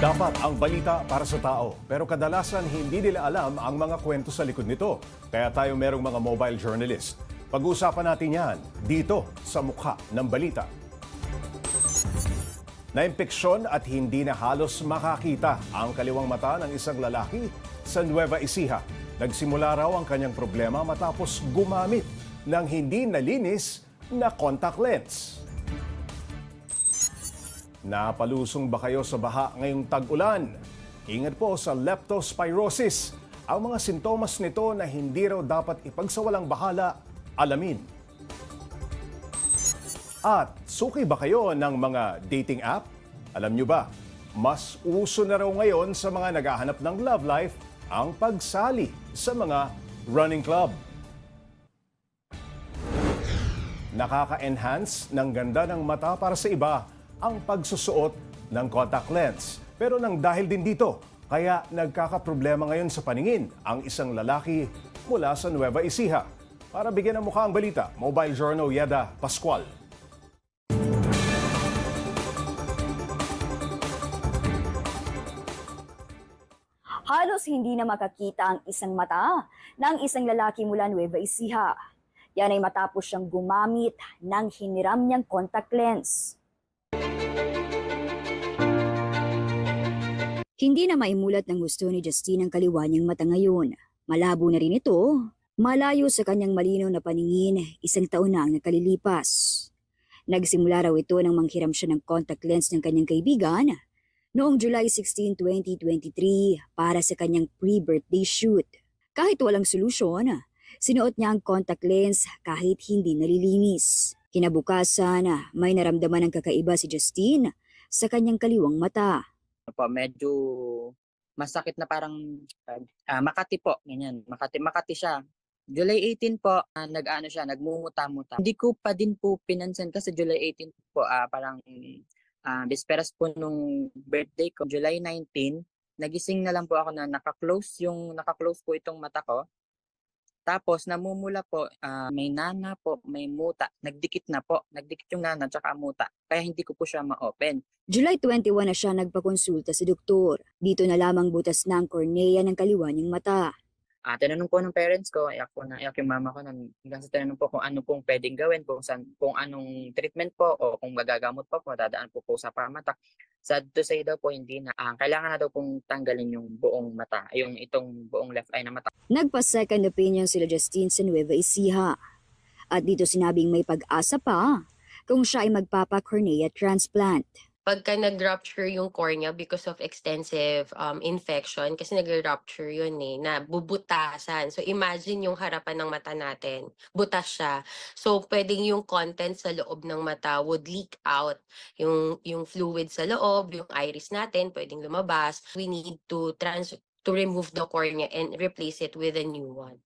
Dapat ang balita para sa tao, pero kadalasan hindi nila alam ang mga kwento sa likod nito. Kaya tayo merong mga mobile journalist. Pag-uusapan natin yan dito sa mukha ng balita. Naimpeksyon at hindi na halos makakita ang kaliwang mata ng isang lalaki sa Nueva Ecija. Nagsimula raw ang kanyang problema matapos gumamit ng hindi nalinis na contact lens. Napalusong ba kayo sa baha ngayong tag-ulan? Ingat po sa leptospirosis. Ang mga sintomas nito na hindi raw dapat ipagsawalang bahala, alamin. At suki ba kayo ng mga dating app? Alam nyo ba, mas uso na raw ngayon sa mga naghahanap ng love life ang pagsali sa mga running club. Nakaka-enhance ng ganda ng mata para sa iba ang pagsusuot ng contact lens. Pero nang dahil din dito, kaya nagkakaproblema ngayon sa paningin ang isang lalaki mula sa Nueva Ecija. Para bigyan ng mukha ang balita, Mobile Journal Yeda Pascual. Halos hindi na makakita ang isang mata ng isang lalaki mula Nueva Ecija. Yan ay matapos siyang gumamit ng hiniram niyang contact lens. Hindi na maimulat ng gusto ni Justine ang kaliwa mata ngayon. Malabo na rin ito. Malayo sa kanyang malinaw na paningin, isang taon na ang nakalilipas. Nagsimula raw ito nang manghiram siya ng contact lens ng kanyang kaibigan noong July 16, 2023 para sa kanyang pre-birthday shoot. Kahit walang solusyon, sinuot niya ang contact lens kahit hindi nalilinis. Kinabukasan, may naramdaman ng kakaiba si Justine sa kanyang kaliwang mata. po, medyo masakit na parang ah, Makati po, ganyan. Makati, Makati siya. July 18 po, ah, nag-ano siya, nagmumuta-muta. Hindi ko pa din po pinansin kasi July 18 po, ah, parang ah, bisperas po nung birthday ko, July 19, nagising na lang po ako na naka-close yung naka-close po itong mata ko. Tapos namumula po, ah, may nana po, may muta. Nagdikit na po. Nagdikit yung nana tsaka muta. Kaya hindi ko po siya ma-open. July 21 na siya nagpakonsulta sa doktor. Dito na lamang butas na ang kornea ng kaliwa niyang mata. Ah, tinanong po ng parents ko, iyak po na iyak yung mama ko nang hanggang sa tinanong po kung ano pong pwedeng gawin, kung saan, kung anong treatment po o kung magagamot po po, dadaan po po sa pamatak. Sad to say daw po hindi na, ah, kailangan na daw pong tanggalin yung buong mata, yung itong buong left eye na mata. Nagpa-second opinion sila Justine sa Nueva Ecija. At dito sinabing may pag-asa pa kung siya ay magpapa-cornea transplant. Pagka nag-rupture yung cornea because of extensive um, infection, kasi nag-rupture yun eh, na bubutasan. So imagine yung harapan ng mata natin, butas siya. So pwedeng yung content sa loob ng mata would leak out. Yung, yung fluid sa loob, yung iris natin, pwedeng lumabas. We need to trans to remove the cornea and replace it with a new one.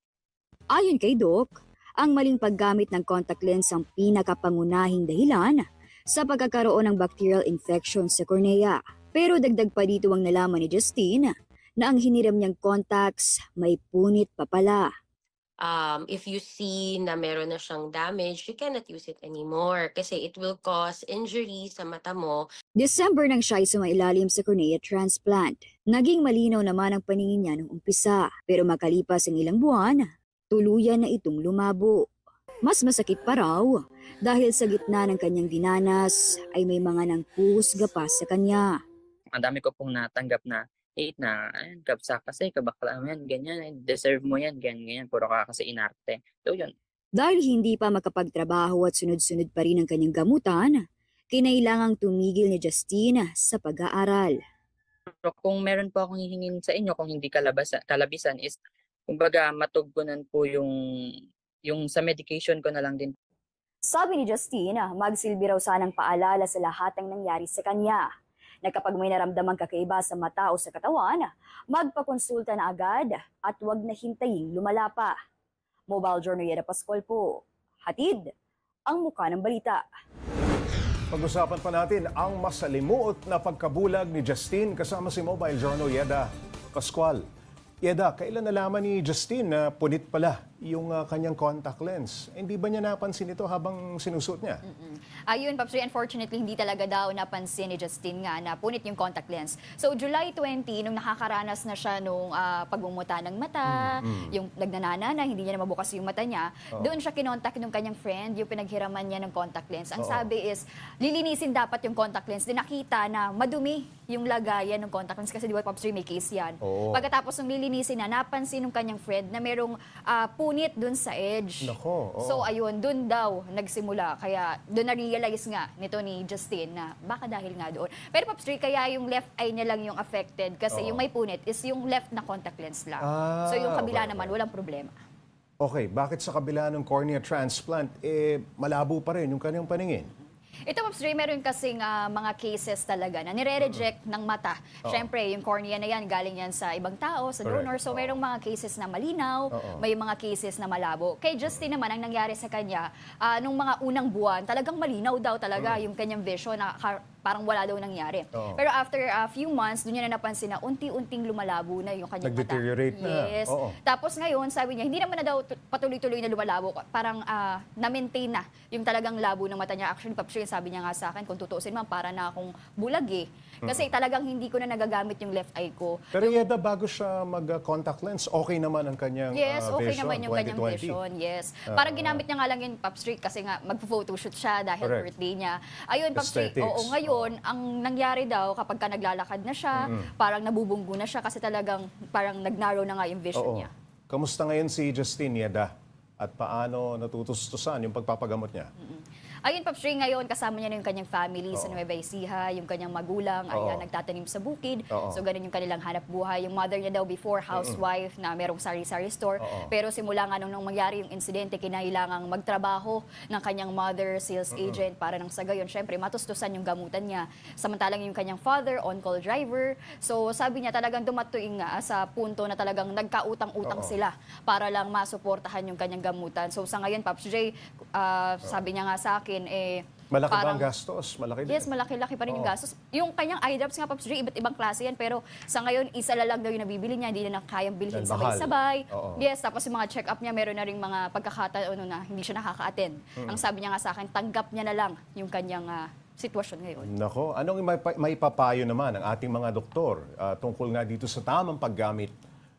Ayon kay Doc, ang maling paggamit ng contact lens ang pinakapangunahing dahilan sa pagkakaroon ng bacterial infection sa cornea. Pero dagdag pa dito ang nalaman ni Justine na ang hiniram niyang contacts may punit pa pala. um, if you see na meron na siyang damage, you cannot use it anymore kasi it will cause injury sa mata mo. December nang siya ay sumailalim sa cornea transplant. Naging malinaw naman ang paningin niya nung umpisa. Pero makalipas ang ilang buwan, tuluyan na itong lumabo. Mas masakit pa raw dahil sa gitna ng kanyang dinanas ay may mga nangpuhusga pa sa kanya. Ang dami ko pong natanggap na hate na, ayun, kapsa kasi, kabakla mo yan, ganyan, eh, deserve mo yan, ganyan, ganyan, puro ka kasi inarte. So yun, Dahil hindi pa makapagtrabaho at sunod-sunod pa rin ang kanyang gamutan, kinailangang tumigil ni Justine sa pag-aaral. Pero kung meron po akong hihingin sa inyo, kung hindi kalabasa, kalabisan is, kumbaga matugunan po yung, yung sa medication ko na lang din Sabi ni Justine, magsilbi raw sanang paalala sa lahat ng nangyari sa kanya. Na kapag may naramdamang kakaiba sa mata o sa katawan, magpakonsulta na agad at huwag na hintaying lumala pa. Mobile Journal Yeda Pascual po. Hatid ang muka ng balita. Pag-usapan pa natin ang masalimuot na pagkabulag ni Justine kasama si Mobile Journal Yeda Pascual. Yeda, kailan nalaman ni Justine na punit pala yung ah, kanyang contact lens. Hindi ba niya napansin ito habang sinusuot niya? Ayun, Paps Ray, unfortunately, hindi talaga daw napansin ni Justin nga na punit yung contact lens. So, July 20, nung nakakaranas na siya nung ah, pagmumuta ng mata, yung nagnanana, hindi niya na mabukas yung mata niya, doon siya kinontak nung kanyang friend, yung pinaghiraman niya ng contact lens. Ang Oo. sabi is, lilinisin dapat yung contact lens. Din nakita na madumi yung lagayan ng contact lens kasi di ba, Paps Ray, may case yan. Oo. Pagkatapos ng lilinisin na, napansin nung kanyang friend na merong ah, punit dun sa edge. Nako, oo. So, ayun, dun daw nagsimula. Kaya doon na-realize nga nito ni Justin na baka dahil nga doon. Pero Pops Ray, kaya yung left eye niya lang yung affected kasi Oo. yung may punit is yung left na contact lens lang. Ah, so yung kabila okay, naman, okay. walang problema. Okay, bakit sa kabila ng cornea transplant, eh, malabo pa rin yung kanyang paningin? Ito, Pops Ray, meron kasing ah, mga cases talaga na nire-reject ng mata. Oo. Siyempre, yung cornea na yan, galing yan sa ibang tao, sa Correct. donor. So, Oo. merong mga cases na malinaw, Oo. may mga cases na malabo. Kay Justin naman, ang nangyari sa kanya, ah, nung mga unang buwan, talagang malinaw daw talaga yung kanyang vision na parang wala daw nangyari. Oo. Pero after a few months, doon niya na napansin na unti-unting lumalabo na yung kanyang mata. Nag-deteriorate na. Yes. Oo. Tapos ngayon, sabi niya, hindi naman na daw tu- patuloy-tuloy na lumalabo. Parang ah, na-maintain na yung talagang labo ng mata niya. Actually, Paps Ray, sabi niya nga sa akin, kung tutuusin man, para na akong bulag eh. Kasi talagang hindi ko na nagagamit yung left eye ko. Pero Yeda, bago siya mag-contact lens, okay naman ang kanyang Yes, ah, okay vision, naman yung kanyang 2020. vision. Yes. Ah, Parang ginamit niya nga lang yung Pop Street kasi nga magpo-photoshoot siya dahil Correct. birthday niya. Ayun, Pop Street. Aesthetics. Oo, ngayon, ang nangyari daw kapag ka naglalakad na siya, parang nabubunggo na siya kasi talagang parang nag-narrow na nga yung vision Oo. niya. Kamusta ngayon si Justine Yeda? At paano natutustusan yung pagpapagamot niya? Ayun, Pops Ray, ngayon kasama niya na yung kanyang family sa Oo. Nueva Ecija, yung kanyang magulang, Oo. ayan, nagtatanim sa bukid. Oo. So, ganun yung kanilang hanap buhay. Yung mother niya daw before, housewife, na merong sari-sari store. Oo. Pero simula nga nung, nung mangyari yung insidente, kinailangang magtrabaho ng kanyang mother, sales agent, para nang sa gayon, syempre, matustusan yung gamutan niya. Samantalang yung kanyang father, on-call driver. So, sabi niya talagang dumatuing nga sa punto na talagang nagkautang-utang Oo. sila para lang masuportahan yung kanyang gamutan. So, sa ngayon, Pops J, ah, sabi niya nga sa akin, eh, Malaki ba ang gastos? Malaki din. Yes, malaki-laki pa rin yung Oo. gastos. Yung kanyang eye drops nga, Pops J, iba't ibang klase yan. Pero sa ngayon, isa na lang daw yung nabibili niya. Hindi na kayang bilhin Dahil mahal. sabay-sabay. Oo. Yes, tapos yung mga check-up niya, meron na rin mga pagkakataon na hindi siya nakaka-attend. Hmm. Ang sabi niya nga sa akin, tanggap niya na lang yung kanyang ah, sitwasyon ngayon. Nako, anong may, may papayo naman ng ating mga doktor ah, tungkol nga dito sa tamang paggamit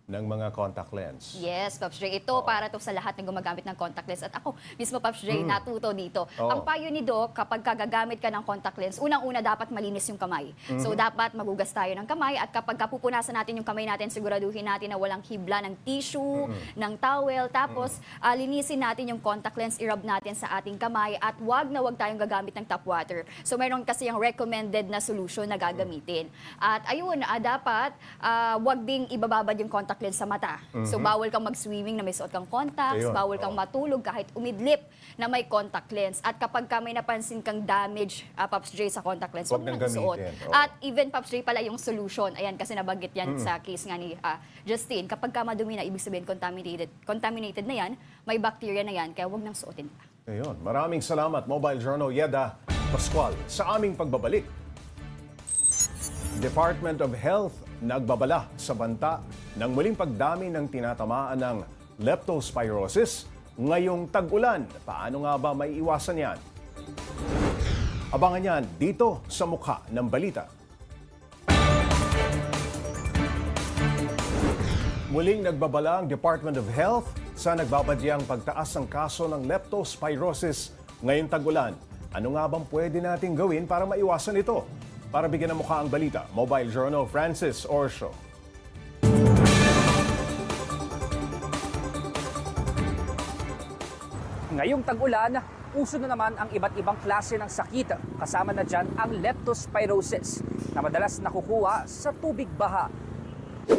ng mga contact lens? Yes, Pops J. Ito para to sa lahat ng gumagamit ng contact lens. At ako, mismo Pops J, natuto dito. Oo. Ang payo ni Doc, kapag kagagamit ka ng contact lens, unang-una dapat malinis yung kamay. So, Mhm. dapat magugas tayo ng kamay. At kapag kapupunasan natin yung kamay natin, siguraduhin natin na walang hibla ng tissue, Mhm. ng towel. Tapos, ah, linisin natin yung contact lens, i-rub natin sa ating kamay. At wag na wag tayong gagamit ng tap water. So, meron kasi yung recommended na solution na gagamitin. At ayun, ah, dapat ah, wag ding ibababad yung contact lens sa mata. So, bawal kang mag-swimming na may suot kang contacts, Mhm. Ayun, bawal kang oo. matulog kahit umidlip na may contact lens. At kapag ka may napansin kang damage, uh, Pops J, sa contact lens, Huwag nang suot. oo. At even, Pops J, pala yung solution, ayan, kasi nabanggit yan sa case nga ni ah, Justine, kapag ka madumi na, ibig sabihin contaminated, contaminated na yan, may bacteria na yan, kaya huwag nang suotin pa. Ayun, maraming salamat Mobile Journal Yeda Pascual sa aming pagbabalik. Department of Health nagbabala sa banta ng muling pagdami ng tinatamaan ng leptospirosis ngayong tag-ulan. Paano nga ba may iwasan yan? Abangan yan dito sa mukha ng balita. Muling nagbabala ang Department of Health sa nagbabadyang pagtaas ng kaso ng leptospirosis ngayong tag-ulan. Ano nga bang pwede nating gawin para maiwasan ito? Para bigyan ng mukha ang balita, Mobile Journal Francis Orsho. Ngayong tag-ulan, uso na naman ang iba't ibang klase ng sakit. Kasama na dyan ang leptospirosis na madalas nakukuha sa tubig baha.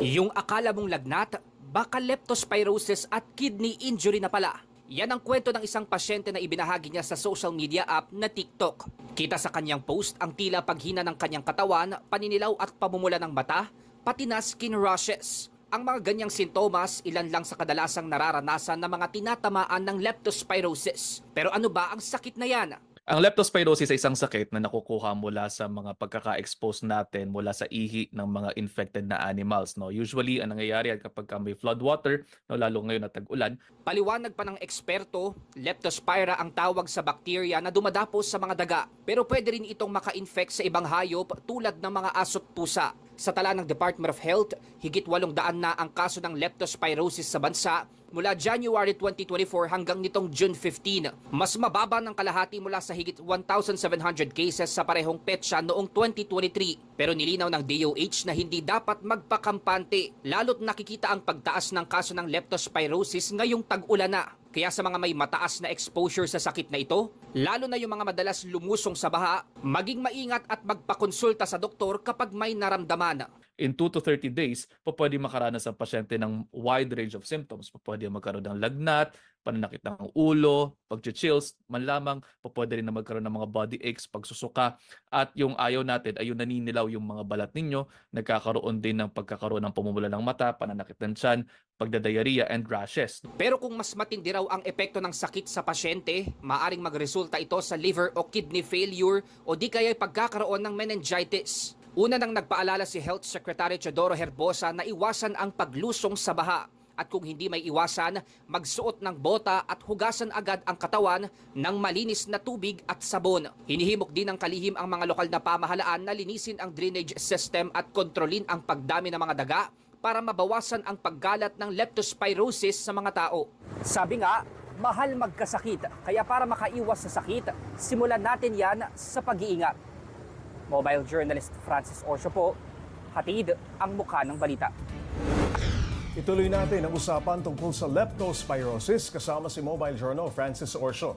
Yung akala mong lagnat, baka leptospirosis at kidney injury na pala. Yan ang kwento ng isang pasyente na ibinahagi niya sa social media app na TikTok. Kita sa kanyang post ang tila paghina ng kanyang katawan, paninilaw at pamumula ng mata, pati na skin rashes. Ang mga ganyang sintomas, ilan lang sa kadalasang nararanasan ng mga tinatamaan ng leptospirosis. Pero ano ba ang sakit na yan? Ang leptospirosis ay isang sakit na nakukuha mula sa mga pagkaka-expose natin mula sa ihi ng mga infected na animals. No? Usually, ang nangyayari ay kapag ka may floodwater, no, lalo ngayon na tag-ulan, Paliwanag pa ng eksperto, leptospira ang tawag sa bakterya na dumadapos sa mga daga. Pero pwede rin itong maka-infect sa ibang hayop tulad ng mga aso't pusa. Sa tala ng Department of Health, higit 800 na ang kaso ng leptospirosis sa bansa mula January 2024 hanggang nitong June 15. Mas mababa ng kalahati mula sa higit 1,700 cases sa parehong petsa noong 2023. Pero nilinaw ng DOH na hindi dapat magpakampante lalo't nakikita ang pagtaas ng kaso ng leptospirosis ngayong tag-ulan na. Kaya sa mga may mataas na exposure sa sakit na ito, lalo na yung mga madalas lumusong sa baha, maging maingat at magpakonsulta sa doktor kapag may naramdaman. In 2 to 30 days, po pwede makaranas ang pasyente ng wide range of symptoms. Po pwede magkaroon ng lagnat, pananakit ng ulo, pag-chills, man lamang, po pwede rin na magkaroon ng mga body aches, pagsusuka, at yung ayaw natin ay yung naninilaw yung mga balat ninyo, nagkakaroon din ng pagkakaroon ng pumumula ng mata, pananakit ng tiyan, pagdadiarrhea, and rashes. Pero kung mas matindi raw ang epekto ng sakit sa pasyente, maaring magresulta ito sa liver o kidney failure o di kaya pagkakaroon ng meningitis. Una nang nagpaalala si Health Secretary Teodoro Herbosa na iwasan ang paglusong sa baha. At kung hindi may iwasan, magsuot ng bota at hugasan agad ang katawan ng malinis na tubig at sabon. Hinihimok din ng kalihim ang mga lokal na pamahalaan na linisin ang drainage system at kontrolin ang pagdami ng mga daga para mabawasan ang paggalat ng leptospirosis sa mga tao. Sabi nga, mahal magkasakit. Kaya para makaiwas sa sakit, simulan natin yan sa pag-iingat. Mobile journalist Francis Orsio po, hatid ang mukha ng balita. Ituloy natin ang usapan tungkol sa leptospirosis kasama si Mobile Journal Francis Orsio.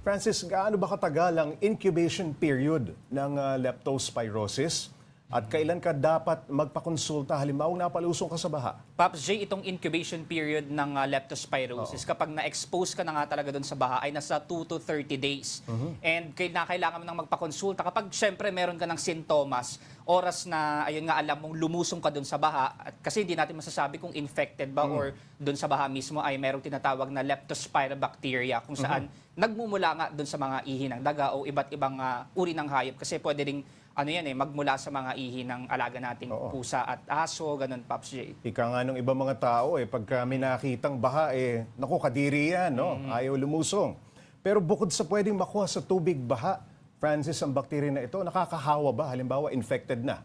Francis, gaano ba katagal ang incubation period ng ah, leptospirosis? At kailan ka dapat magpakonsulta halimbawa napalusong ka sa baha? Pops J, itong incubation period ng uh, leptospirosis, kapag na-expose ka na nga talaga doon sa baha, ay nasa 2 to 30 days. And kay, na kailangan mo nang magpakonsulta. Kapag syempre meron ka ng sintomas, oras na, ayun nga, alam mong lumusong ka doon sa baha, at kasi hindi natin masasabi kung infected ba or doon sa baha mismo ay merong tinatawag na leptospira bacteria, kung saan nagmumula nga doon sa mga ihi ng daga o iba't ibang uh, uri ng hayop. Kasi pwede ring ano yan eh, magmula sa mga ihi ng alaga nating Oo. pusa at aso, ganun, Pops J. Ika nga nung ibang mga tao, eh, pagka may nakitang baha, eh, naku, kadiri yan, no? Ayaw lumusong. Pero bukod sa pwedeng makuha sa tubig baha, Francis, ang bakterya na ito, nakakahawa ba? Halimbawa, infected na.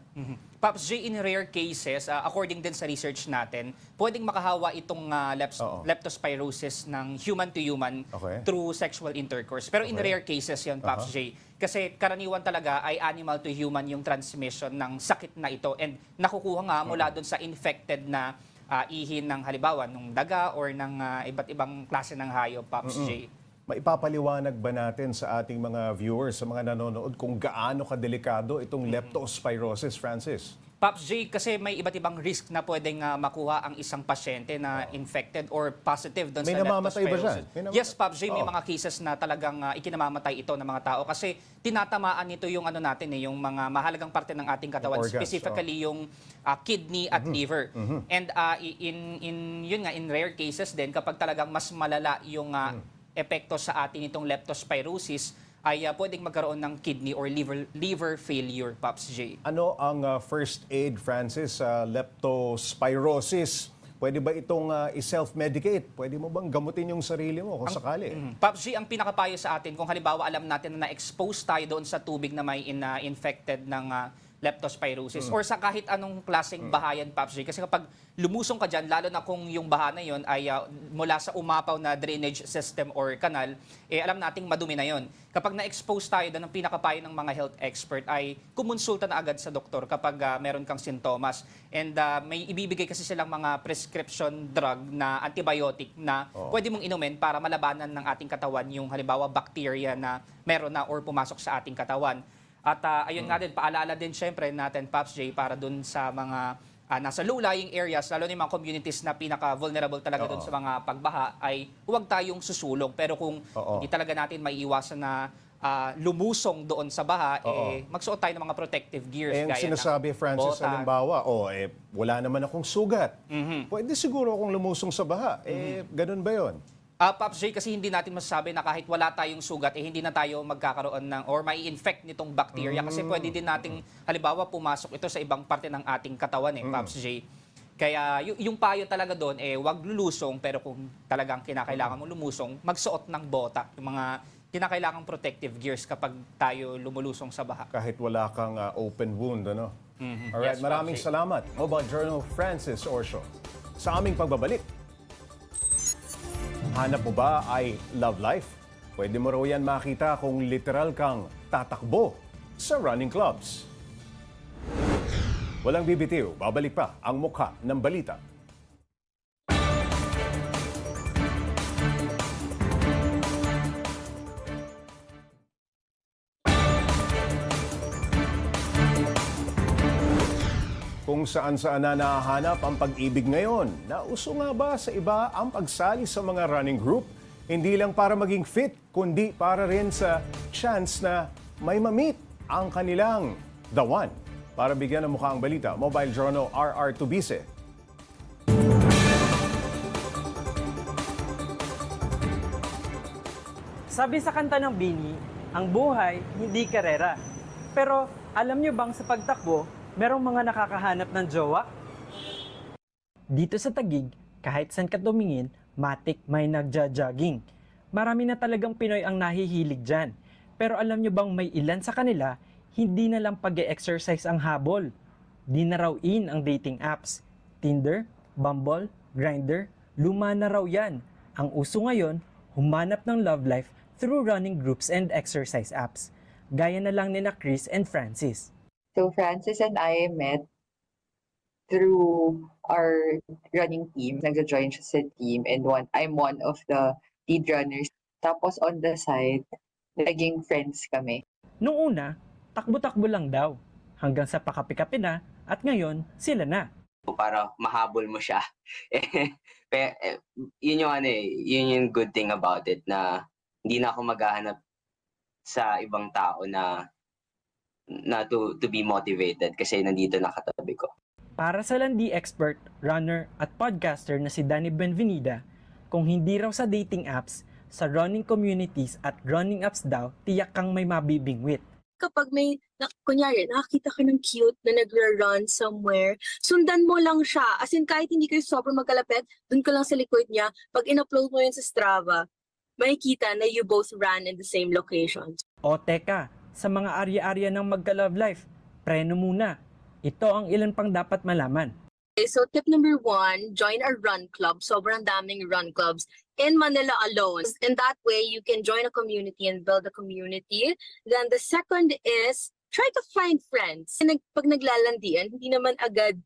Pops J, in rare cases, uh, according din sa research natin, pwedeng makahawa itong uh, leps- Oo. leptospirosis ng human to human Okay. through sexual intercourse. Pero in Okay. rare cases yan, Pops J. Kasi karaniwan talaga ay animal to human yung transmission ng sakit na ito. And nakukuha nga mula doon sa infected na uh, ihin ng halimbawa, ng daga or ng uh, iba't ibang klase ng hayop, Pops J. Maipapaliwanag ba natin sa ating mga viewers, sa mga nanonood, kung gaano kadelikado itong leptospirosis, Francis? Pops J, kasi may iba't ibang risk na pwedeng ah, makuha ang isang pasyente na infected or positive doon May sa namamatay ba leptospirosis. dyan? May nama- Yes, Pops J, may Oo. mga cases na talagang ah, ikinamamatay ito ng mga tao kasi tinatamaan nito yung ano natin eh, yung mga mahalagang parte ng ating katawan, Yung organs, specifically yung ah, kidney at liver. And ah, i- in in yun nga in rare cases din kapag talagang mas malala yung ah, epekto sa atin itong leptospirosis ay ah, pwedeng magkaroon ng kidney or liver liver failure, Pops J. Ano ang uh, first aid, Francis, sa leptospirosis? Pwede ba itong uh, i-self-medicate? Pwede mo bang gamutin yung sarili mo kung sakali? Mm. Pops G, ang pinakapayo sa atin, kung halimbawa alam natin na na-expose tayo doon sa tubig na may in, uh, infected ng uh, leptospirosis or sa kahit anong klaseng bahayan, Pops. Kasi kapag lumusong ka dyan, lalo na kung yung baha na yon ay uh, mula sa umapaw na drainage system or kanal, eh alam nating madumi na yon. Kapag na-expose tayo doon, ang pinakapayo ng mga health expert ay kumonsulta na agad sa doktor kapag uh, meron kang sintomas. And uh, may ibibigay kasi silang mga prescription drug na antibiotic na pwede mong inumin para malabanan ng ating katawan yung halimbawa bacteria na meron na or pumasok sa ating katawan. At ah, ayun nga din, paalala din syempre natin, Pops J, para dun sa mga ah, nasa low-lying areas, lalo na yung mga communities na pinaka-vulnerable talaga dun Oo. sa mga pagbaha, ay huwag tayong susulong. Pero kung Oo. hindi talaga natin maiiwasan na ah, lumusong doon sa baha, eh, magsuot tayo ng mga protective gears. Eh, ang gaya ng sinasabi, Francis, bota. halimbawa, oh, eh, wala naman akong sugat. Mhm. Pwede siguro akong lumusong sa baha. Eh, ganun ba yon? Ah, Pops J, kasi hindi natin masasabi na kahit wala tayong sugat, eh hindi na tayo magkakaroon ng or may infect nitong bacteria. Kasi pwede din nating, halimbawa, pumasok ito sa ibang parte ng ating katawan, eh, Pops J. Kaya yung payo talaga doon, eh, wag lulusong, pero kung talagang kinakailangan mo lumusong, magsuot ng bota. Yung mga kinakailangang protective gears kapag tayo lumulusong sa baha. Kahit wala kang ah, open wound, ano? Mhm. Alright, Yes, maraming Pops salamat. Mobile Journal Francis Orsho. Sa aming pagbabalik, hanap mo ba ay love life? Pwede mo raw yan makita kung literal kang tatakbo sa running clubs. Walang bibitiw, babalik pa ang mukha ng balita. Kung saan-saan na nahahanap ang pag-ibig ngayon, nauso nga ba sa iba ang pagsali sa mga running group? Hindi lang para maging fit, kundi para rin sa chance na may mamit ang kanilang the one. Para bigyan ng mukha ang balita, Mobile Journal RR Tubise. Sabi sa kanta ng Bini, ang buhay hindi karera. Pero alam nyo bang sa pagtakbo, merong mga nakakahanap ng jowa? Dito sa Tagig, kahit saan ka tumingin, matik may nagja-jogging. Marami na talagang Pinoy ang nahihilig dyan. Pero alam nyo bang may ilan sa kanila, hindi na lang pag exercise ang habol. Di na raw in ang dating apps. Tinder, Bumble, Grindr, luma na raw yan. Ang uso ngayon, humanap ng love life through running groups and exercise apps. Gaya na lang nina Chris and Francis. So Francis and I met through our running team. Nagja-join siya sa team and one, I'm one of the lead runners. Tapos on the side, naging friends kami. Noong una, takbo-takbo lang daw. Hanggang sa pakapi-kapi na at ngayon sila na. para mahabol mo siya. Eh, pe, eh, yun yung ano eh, yun yung good thing about it na hindi na ako maghahanap sa ibang tao na na to to be motivated kasi nandito nakatabi ko. Para sa landi expert, runner at podcaster na si Danny Benvenida, kung hindi raw sa dating apps, sa running communities at running apps daw, tiyak kang may mabibingwit. kapag may, na, kunyari, nakakita ka ng cute na nagra-run somewhere, sundan mo lang siya. As in, kahit hindi kayo sobrang magkalapit, dun ka lang sa likod niya. Pag in-upload mo yun sa Strava, makikita na you both ran in the same location. O teka, sa mga arya-arya ng magka-love life, preno muna. Ito ang ilan pang dapat malaman. Okay, so tip number one, join a run club. Sobrang daming run clubs in Manila alone. And that way, you can join a community and build a community. Then the second is, try to find friends. Pag naglalandian, hindi naman agad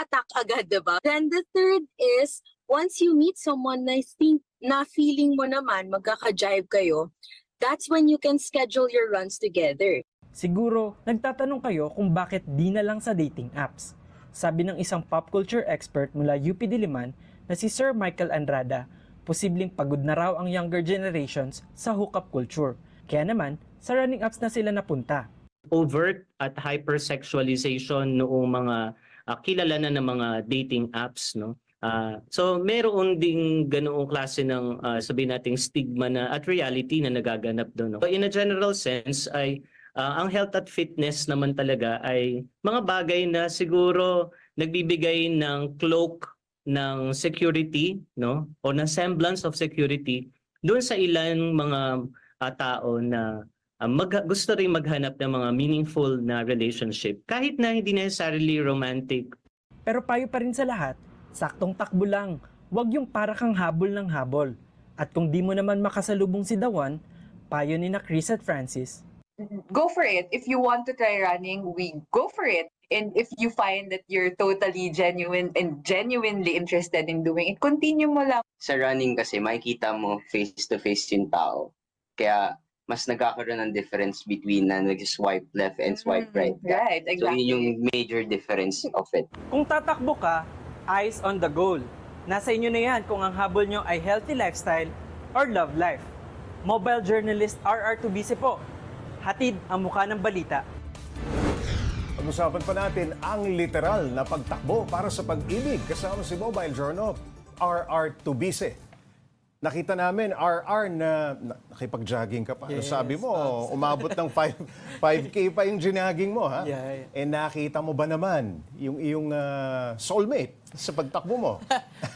attack agad, diba? Then the third is, once you meet someone na think na feeling mo naman magkaka-jive kayo, that's when you can schedule your runs together. Siguro, nagtatanong kayo kung bakit di na lang sa dating apps. Sabi ng isang pop culture expert mula UP Diliman na si Sir Michael Andrada, posibleng pagod na raw ang younger generations sa hookup culture. Kaya naman, sa running apps na sila napunta. overt at hypersexualization noong mga ah, kilala na ng mga dating apps no Ah, so meron ding ganoong klase ng ah, sabihin nating stigma na at reality na nagaganap doon no? in a general sense ay ah, ang health at fitness naman talaga ay mga bagay na siguro nagbibigay ng cloak ng security no o ng semblance of security doon sa ilang mga ah, tao na uh, mag, gusto rin maghanap ng mga meaningful na relationship kahit na hindi necessarily romantic Pero payo pa rin sa lahat, saktong takbo lang. Huwag yung para kang habol ng habol. At kung di mo naman makasalubong si Dawan, payo ni na Chris at Francis, Go for it. If you want to try running, we go for it. And if you find that you're totally genuine and genuinely interested in doing it, continue mo lang. Sa running kasi makikita mo face to face yung tao. Kaya mas nagkakaroon ng difference between na nag-swipe left and swipe right. Mm, Right, So exactly. yun yung major difference of it. Kung tatakbo ka, eyes on the goal. Nasa inyo na yan kung ang habol nyo ay healthy lifestyle or love life. Mobile journalist RR2BC po. Hatid ang mukha ng balita. Pag-usapan pa natin ang literal na pagtakbo para sa pag-ibig kasama si Mobile Journal RR Tubise. nakita namin, RR, na, na nakipag-jogging ka pa. Ano Yes, sabi mo, Pops. umabot ng 5, 5K pa yung ginaging mo, ha? Yeah, yeah. Eh, nakita mo ba naman yung iyong ah, soulmate sa pagtakbo mo?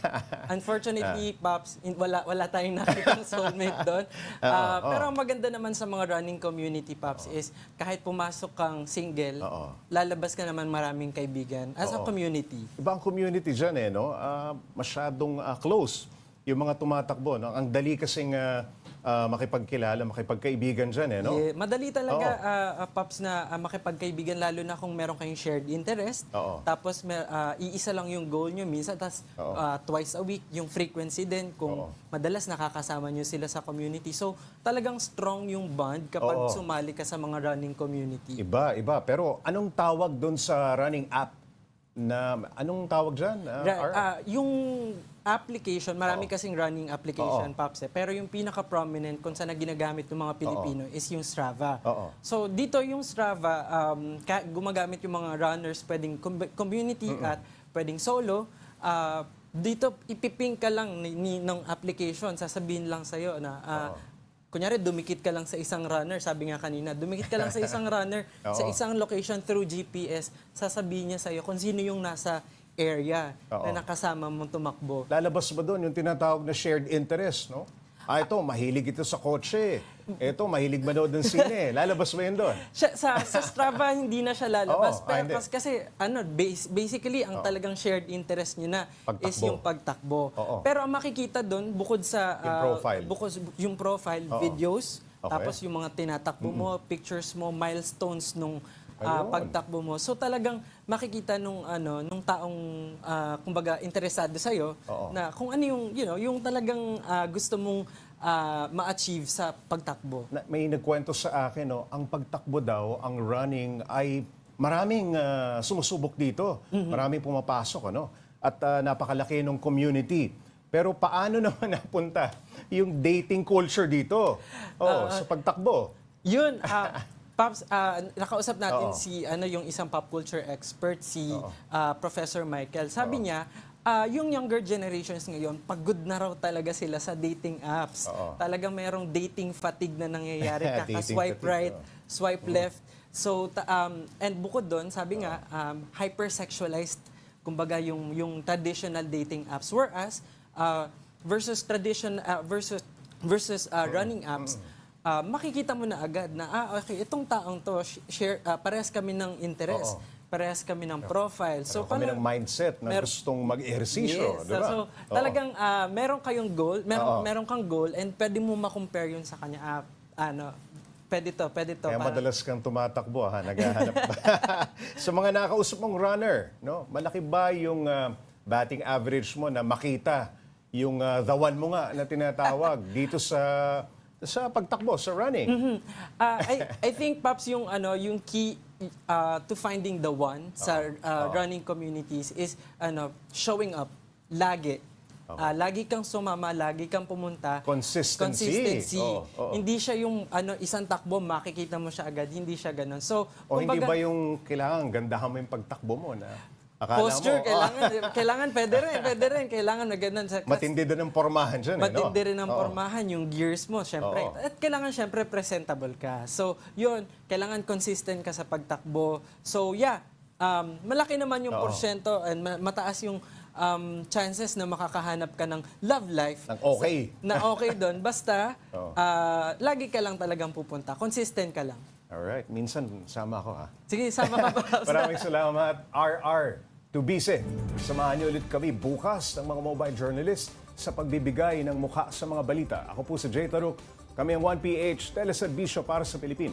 Unfortunately, Pops, in- wala, wala tayong nakita ng soulmate doon. Ah, oo. Pero ang maganda naman sa mga running community, Pops, is kahit pumasok kang single, Oo. lalabas ka naman maraming kaibigan as a Oo. community. Ibang community dyan eh, no? Ah, masyadong ah, close yung mga tumatakbo. No? Ang dali kasing ah, ah, makipagkilala, makipagkaibigan dyan eh, no? Yeah, madali talaga, Oo. ah, ah, Pops, na ah, makipagkaibigan, lalo na kung meron kayong shared interest. Oo. Tapos ah, iisa lang yung goal nyo minsan, tapos Oo. ah, twice a week, yung frequency din, kung Oo. madalas nakakasama nyo sila sa community. So, talagang strong yung bond kapag Oo. sumali ka sa mga running community. Iba, iba. Pero anong tawag doon sa running app? Na, anong tawag dyan? Ah, Ra- ah, yung application, marami Oo. kasing running application, Oo. Pops, eh. Pero yung pinaka-prominent kung saan na ginagamit ng mga Pilipino is yung Strava. Oo. So dito yung Strava, um, ka- gumagamit yung mga runners, pwedeng com- community at pwedeng solo. Ah, dito ipiping ka lang ni, ni- ng application, sasabihin lang sa'yo na ah, Kunyari, dumikit ka lang sa isang runner, sabi nga kanina, dumikit ka lang sa isang runner, sa Oo. isang location through GPS, sasabihin niya sa'yo kung sino yung nasa area Oo. na nakasama mong tumakbo. Lalabas ba doon yung tinatawag na shared interest, no? Ah, ito, mahilig ito sa kotse. Ito, mahilig manood ng sine. Lalabas ba yun doon? Siya, sa, sa Strava, hindi na siya lalabas. Oo, ah, pero hindi. kas- kasi, ano, bas- basically, ang talagang shared interest niyo na is Pagtakbo. yung pagtakbo. Oo. Pero ang makikita doon, bukod sa... Yung ah, profile. Bukod, yung profile, videos, Okay. tapos yung mga tinatakbo mo, pictures mo, milestones nung Ayun. pagtakbo mo. So talagang makikita nung ano nung taong ah, kumbaga interesado sa iyo Oo. na kung ano yung you know yung talagang ah, gusto mong ah, ma-achieve sa pagtakbo. Na, may nagkwento sa akin, no, ang pagtakbo daw, ang running, ay maraming ah, sumusubok dito. Maraming pumapasok, ano? At ah, napakalaki ng community. Pero paano naman napunta yung dating culture dito? Oh, sa pagtakbo. Yun, ah, Pops, ah, nakausap natin Oo. si ano yung isang pop culture expert si Oo. ah, Professor Michael. Sabi niya, ah, yung younger generations ngayon, pagod na raw talaga sila sa dating apps. Oo. Talagang merong dating fatigue na nangyayari. Dating Kaka-swipe fatigue, right, oo. swipe left. So, ta- um, and bukod doon, sabi nga, um, hypersexualized, kumbaga yung, yung traditional dating apps. Whereas, uh, versus tradition, uh, versus, versus uh, running apps, uh, makikita mo na agad na, ah, okay, itong taong to, sh- share, uh, parehas kami ng interest, Oo. parehas kami ng profile. So, So, kami ng mindset na Mer- gustong mag-ehersisyo, Yes. di ba? So, Oo. talagang ah, meron kayong goal, meron, Oo. meron kang goal, and pwede mo ma-compare yun sa kanya. Ah, ano, pwede to, pwede to. Kaya para- madalas kang tumatakbo, ha? Naghahanap. Sa mga nakausap mong runner, no? malaki ba yung ah, batting average mo na makita yung ah, the one mo nga na tinatawag dito sa sa pagtakbo, sa running? Ah, I, I think, Pops, yung, ano, yung key ah, to finding the one sa ah, running communities is ano, showing up lagi. Ah, lagi kang sumama, lagi kang pumunta. Consistency. Consistency. Oo, oo. Hindi siya yung ano isang takbo, makikita mo siya agad. Hindi siya ganun. So, O hindi kumbaga- ba yung kailangan gandahan mo yung pagtakbo mo na akala posture, mo, kailangan, kailangan, pwede rin, pwede rin, kailangan na ganun. Sa, matindi din ang pormahan dyan, eh, no? Matindi rin ang Oo. pormahan, yung gears mo, syempre. Oo. At kailangan syempre presentable ka. So, yun, kailangan consistent ka sa pagtakbo. So, yeah, um, malaki naman yung Oo. porsyento and ma- mataas yung um, chances na makakahanap ka ng love life. Ng okay. Sa- na okay doon. Basta, Oo. ah, lagi ka lang talagang pupunta. Consistent ka lang. Alright, minsan sama ako ha. Sige, sama ka pa. Maraming salamat, RR Tubise. Samahan niyo ulit kami bukas ng mga mobile journalist sa pagbibigay ng mukha sa mga balita. Ako po si Jay Taruk. Kami ang 1PH Teleservisyo para sa Pilipino.